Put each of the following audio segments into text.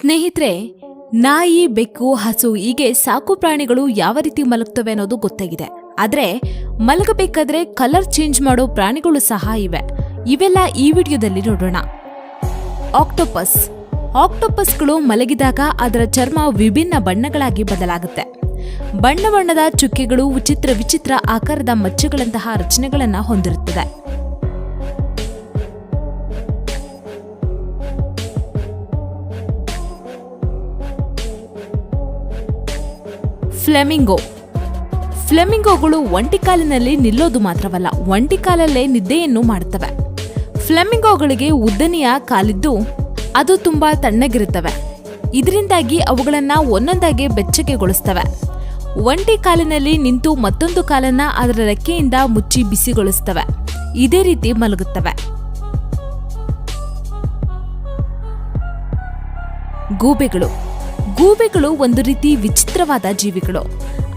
ಸ್ನೇಹಿತರೆ, ನಾಯಿ, ಬೆಕ್ಕು, ಹಸು ಹೀಗೆ ಸಾಕು ಪ್ರಾಣಿಗಳು ಯಾವ ರೀತಿ ಮಲಗ್ತವೆ ಅನ್ನೋದು ಗೊತ್ತಾಗಿದೆ. ಆದರೆ, ಮಲಗಬೇಕಾದ್ರೆ ಕಲರ್ ಚೇಂಜ್ ಮಾಡೋ ಪ್ರಾಣಿಗಳು ಸಹ ಇವೆ. ಇವೆಲ್ಲ ಈ ವಿಡಿಯೋದಲ್ಲಿ ನೋಡೋಣ. ಆಕ್ಟೋಪಸ್ ಆಕ್ಟೋಪಸ್ಗಳು ಮಲಗಿದಾಗ ಅದರ ಚರ್ಮ ವಿಭಿನ್ನ ಬಣ್ಣಗಳಾಗಿ ಬದಲಾಗುತ್ತೆ. ಬಣ್ಣ ಬಣ್ಣದ ಚುಕ್ಕೆಗಳು ವಿಚಿತ್ರ ವಿಚಿತ್ರ ಆಕಾರದ ಮಚ್ಚುಗಳಂತಹ ರಚನೆಗಳನ್ನು ಹೊಂದಿರುತ್ತದೆ. ಫ್ಲೆಮಿಂಗೋ. ಫ್ಲೆಮಿಂಗೋಗಳು ಒಂಟಿ ಕಾಲಿನಲ್ಲಿ ನಿಲ್ಲೋದು ಮಾತ್ರವಲ್ಲ, ಒಂಟಿ ಕಾಲಲ್ಲೇ ನಿದ್ದೆಯನ್ನು ಮಾಡುತ್ತವೆ. ಫ್ಲೆಮಿಂಗೋಗಳಿಗೆ ಉದ್ದನೆಯ ಕಾಲಿದ್ದು ಅದು ತುಂಬಾ ತಣ್ಣಗಿರುತ್ತವೆ. ಇದರಿಂದಾಗಿ ಅವುಗಳನ್ನು ಒಂದೊಂದಾಗಿ ಬೆಚ್ಚಗೆಗೊಳಿಸ್ತವೆ. ಒಂಟಿ ಕಾಲಿನಲ್ಲಿ ನಿಂತು ಮತ್ತೊಂದು ಕಾಲನ್ನ ಅದರ ರೆಕ್ಕೆಯಿಂದ ಮುಚ್ಚಿ ಬಿಸಿಗೊಳಿಸ್ತವೆ. ಇದೇ ರೀತಿ ಮಲಗುತ್ತವೆ. ಗೂಬೆಗಳು. ಗೂಬೆಗಳು ಒಂದು ರೀತಿ ವಿಚಿತ್ರವಾದ ಜೀವಿಗಳು.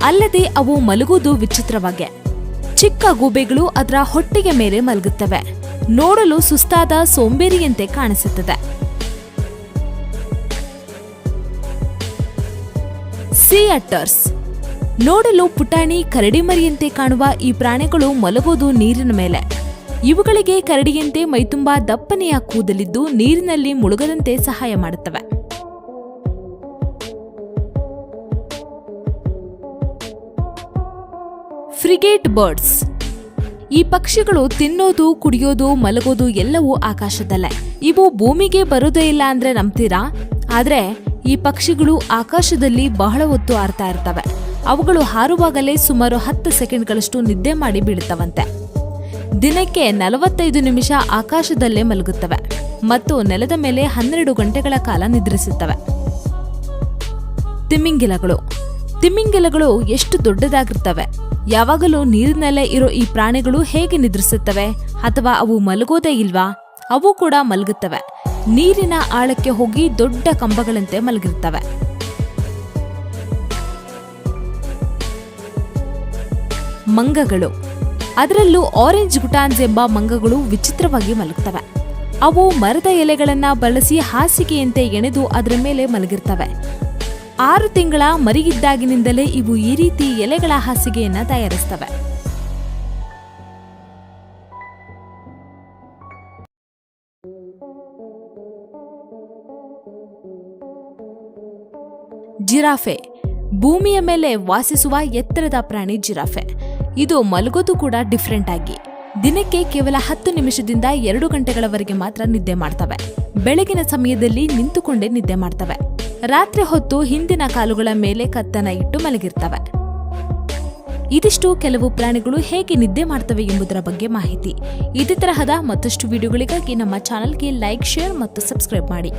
ಅಲ್ಲದೆ ಅವು ಮಲಗುವುದು ವಿಚಿತ್ರವಾಗೆ. ಚಿಕ್ಕ ಗೂಬೆಗಳು ಅದರ ಹೊಟ್ಟೆಗೆ ಮೇಲೆ ಮಲಗುತ್ತವೆ. ನೋಡಲು ಸುಸ್ತಾದ ಸೋಂಬೇರಿಯಂತೆ ಕಾಣಿಸುತ್ತದೆ. ಸಿ ಅಟ್ಟರ್ಸ್ ನೋಡಲು ಪುಟಾಣಿ ಕರಡಿಮರಿಯಂತೆ ಕಾಣುವ ಈ ಪ್ರಾಣಿಗಳು ಮಲಗೋದು ನೀರಿನ ಮೇಲೆ. ಇವುಗಳಿಗೆ ಕರಡಿಯಂತೆ ಮೈತುಂಬಾ ದಪ್ಪನೆಯ ಕೂದಲಿದ್ದು ನೀರಿನಲ್ಲಿ ಮುಳುಗದಂತೆ ಸಹಾಯ ಮಾಡುತ್ತವೆ. Frigate birds. ಈ ಪಕ್ಷಿಗಳು ತಿನ್ನೋದು, ಕುಡಿಯೋದು, ಮಲಗೋದು ಎಲ್ಲವೂ ಆಕಾಶದಲ್ಲೇ. ಇವು ಭೂಮಿಗೆ ಬರೋದೇ ಇಲ್ಲ ಅಂದ್ರೆ ನಂಬ್ತೀರಾ? ಆದ್ರೆ ಈ ಪಕ್ಷಿಗಳು ಆಕಾಶದಲ್ಲಿ ಬಹಳ ಹೊತ್ತು ಆರ್ತಾ ಇರ್ತವೆ. ಅವುಗಳು ಹಾರುವಾಗಲೇ ಸುಮಾರು ಹತ್ತು ಸೆಕೆಂಡ್ಗಳಷ್ಟು ನಿದ್ದೆ ಮಾಡಿ ಬೀಳುತ್ತವಂತೆ ದಿನಕ್ಕೆ ನಲವತ್ತೈದು ನಿಮಿಷ ಆಕಾಶದಲ್ಲೇ ಮಲಗುತ್ತವೆ ಮತ್ತು ನೆಲದ ಮೇಲೆ ಹನ್ನೆರಡು ಗಂಟೆಗಳ ಕಾಲ ನಿದ್ರಿಸುತ್ತವೆ. ತಿಮ್ಮಿಂಗಿಲಗಳು ತಿಮ್ಮಿಂಗಿಲಗಳು ಎಷ್ಟು ದೊಡ್ಡದಾಗಿರ್ತವೆ? ಯಾವಾಗಲೂ ನೀರಿನಲ್ಲೇ ಇರೋ ಈ ಪ್ರಾಣಿಗಳು ಹೇಗೆ ನಿದ್ರಿಸುತ್ತವೆ ಅಥವಾ ಅವು ಮಲಗೋದೇ ಇಲ್ವಾ? ಅವು ಕೂಡ ಮಲಗುತ್ತವೆ. ನೀರಿನ ಆಳಕ್ಕೆ ಹೋಗಿ ದೊಡ್ಡ ಕಂಬಗಳಂತೆ ಮಲಗಿರ್ತವೆ ಮಂಗಗಳು. ಅದರಲ್ಲೂ ಆರೆಂಜ್ ಗುಟಾನ್ಸ್ ಎಂಬ ಮಂಗಗಳು ವಿಚಿತ್ರವಾಗಿ ಮಲಗುತ್ತವೆ. ಅವು ಮರದ ಎಲೆಗಳನ್ನ ಬಳಸಿ ಹಾಸಿಗೆಯಂತೆ ಎಣೆದು ಅದರ ಮೇಲೆ ಮಲಗಿರ್ತವೆ. ಆರು ತಿಂಗಳ ಮರಿಗಿದ್ದಾಗಿನಿಂದಲೇ ಇವು ಈ ರೀತಿ ಎಲೆಗಳ ಹಾಸಿಗೆಯನ್ನು ತಯಾರಿಸ್ತವೆ. ಜಿರಾಫೆ. ಭೂಮಿಯ ಮೇಲೆ ವಾಸಿಸುವ ಎತ್ತರದ ಪ್ರಾಣಿ ಜಿರಾಫೆ. ಇದು ಮಲಗೋದು ಕೂಡ ಡಿಫ್ರೆಂಟ್ ಆಗಿ. ದಿನಕ್ಕೆ ಕೇವಲ ಹತ್ತು ನಿಮಿಷದಿಂದ ಎರಡು ಗಂಟೆಗಳವರೆಗೆ ಮಾತ್ರ ನಿದ್ದೆ ಮಾಡ್ತವೆ. ಬೆಳಗಿನ ಸಮಯದಲ್ಲಿ ನಿಂತುಕೊಂಡೇ ನಿದ್ದೆ ಮಾಡ್ತವೆ. ರಾತ್ರಿ ಹೊತ್ತು ಹಿಂದಿನ ಕಾಲುಗಳ ಮೇಲೆ ಕತ್ತನ ಇಟ್ಟು ಮಲಗಿರ್ತವೆ. ಇದಿಷ್ಟು ಕೆಲವು ಪ್ರಾಣಿಗಳು ಹೇಗೆ ನಿದ್ದೆ ಮಾಡ್ತವೆ ಎಂಬುದರ ಬಗ್ಗೆ ಮಾಹಿತಿ. ಇದೇ ತರಹದ ಮತ್ತಷ್ಟು ವಿಡಿಯೋಗಳಿಗಾಗಿ ನಮ್ಮ ಚಾನಲ್ಗೆ ಲೈಕ್, ಶೇರ್ ಮತ್ತು ಸಬ್ಸ್ಕ್ರೈಬ್ ಮಾಡಿ.